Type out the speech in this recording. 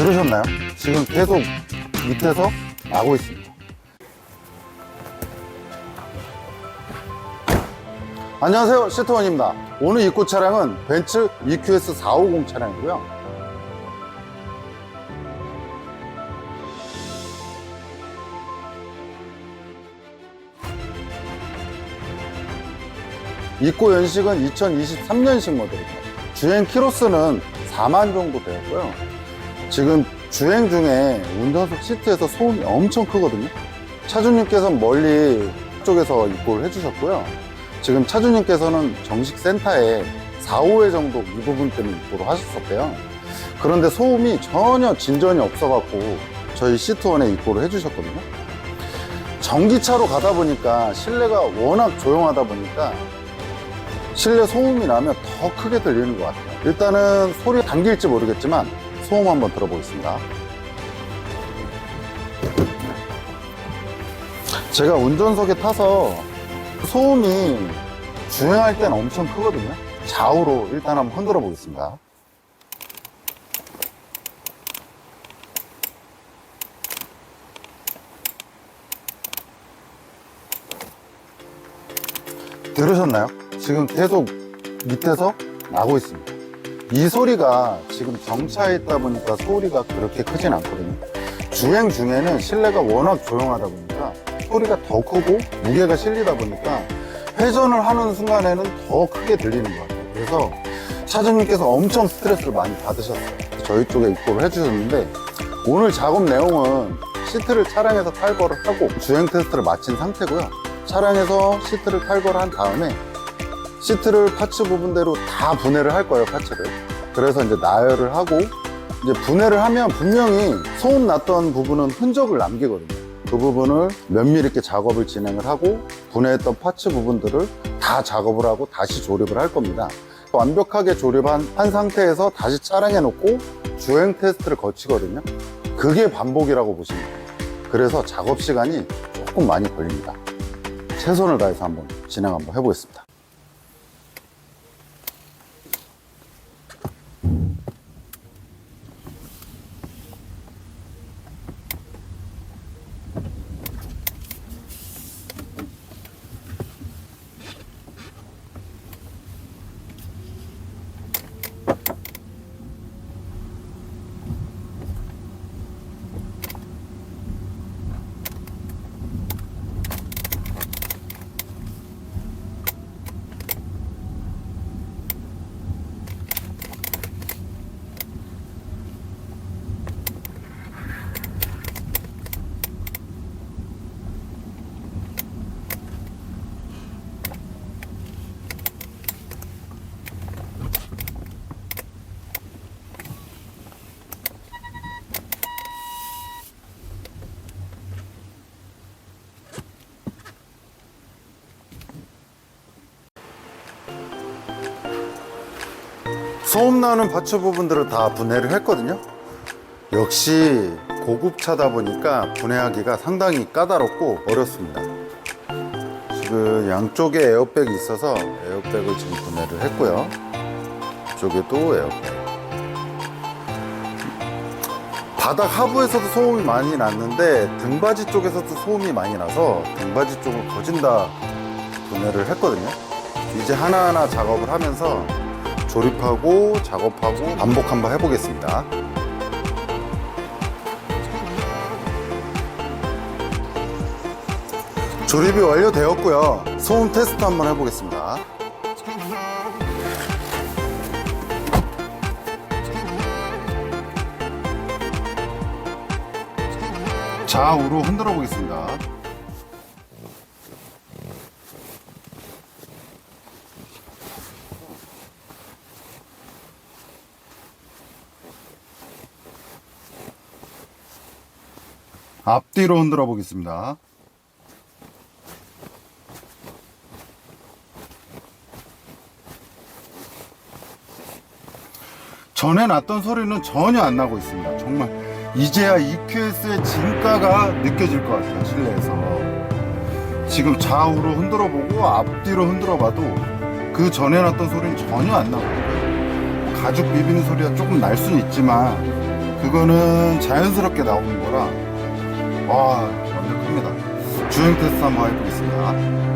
들으셨나요? 지금 계속 밑에서 나고 있습니다. 안녕하세요. 시트원입니다. 오늘 입고 차량은 벤츠 EQS 450 차량이고요. 입고 연식은 2023년식 모델입니다. 주행 키로수는 4만 정도 되었고요. 지금 주행 중에 운전석 시트에서 소음이 엄청 크거든요. 차주님께서는 멀리 쪽에서 입고를 해주셨고요. 지금 차주님께서는 정식 센터에 4, 5회 정도 이 부분 때문에 입고를 하셨었대요. 그런데 소음이 전혀 진전이 없어갖고 저희 시트원에 입고를 해주셨거든요. 전기차로 가다 보니까 실내가 워낙 조용하다 보니까 실내 소음이 나면 더 크게 들리는 것 같아요. 일단은 소리 담길지 모르겠지만 소음 한번 들어보겠습니다. 제가 운전석에 타서 소음이 주행할 때는 엄청 크거든요. 좌우로 일단 한번 흔들어 보겠습니다. 들으셨나요? 지금 계속 밑에서 나고 있습니다. 이 소리가 지금 정차에 있다 보니까 소리가 그렇게 크진 않거든요. 주행 중에는 실내가 워낙 조용하다 보니까 소리가 더 크고 무게가 실리다 보니까 회전을 하는 순간에는 더 크게 들리는 것 같아요. 그래서 차주님께서 엄청 스트레스를 많이 받으셨어요. 저희 쪽에 입고를 해주셨는데 오늘 작업 내용은 시트를 차량에서 탈거를 하고 주행 테스트를 마친 상태고요. 차량에서 시트를 탈거를 한 다음에 시트를 파츠 부분대로 다 분해를 할 거예요, 파츠를. 그래서 이제 나열을 하고 이제 분해를 하면 분명히 소음 났던 부분은 흔적을 남기거든요. 그 부분을 면밀히 있게 작업을 진행을 하고 분해했던 파츠 부분들을 다 작업을 하고 다시 조립을 할 겁니다. 완벽하게 조립한 한 상태에서 다시 차량에 놓고 주행 테스트를 거치거든요. 그게 반복이라고 보시면 돼요. 그래서 작업 시간이 조금 많이 걸립니다. 최선을 다해서 한번 진행 한번 해보겠습니다. 소음 나는 파츠 부분들을 다 분해를 했거든요. 역시 고급차다 보니까 분해하기가 상당히 까다롭고 어렵습니다. 지금 양쪽에 에어백이 있어서 에어백을 지금 분해를 했고요. 이쪽에도 에어백. 바닥 하부에서도 소음이 많이 났는데 등받이 쪽에서도 소음이 많이 나서 등받이 쪽을 거진 다 분해를 했거든요. 이제 하나하나 작업을 하면서 조립하고 작업하고 반복 한번 해보겠습니다. 조립이 완료되었고요. 소음 테스트 한번 해보겠습니다. 좌우로 흔들어 보겠습니다. 앞뒤로 흔들어 보겠습니다. 전에 났던 소리는 전혀 안 나고 있습니다. 정말 이제야 EQS의 진가가 느껴질 것 같아요. 실내에서. 지금 좌우로 흔들어 보고 앞뒤로 흔들어 봐도 그 전에 났던 소리는 전혀 안 나고 가죽 비비는 소리가 조금 날 수는 있지만 그거는 자연스럽게 나오는 거라 와 완벽합니다. 주행 테스트 한번 해보겠습니다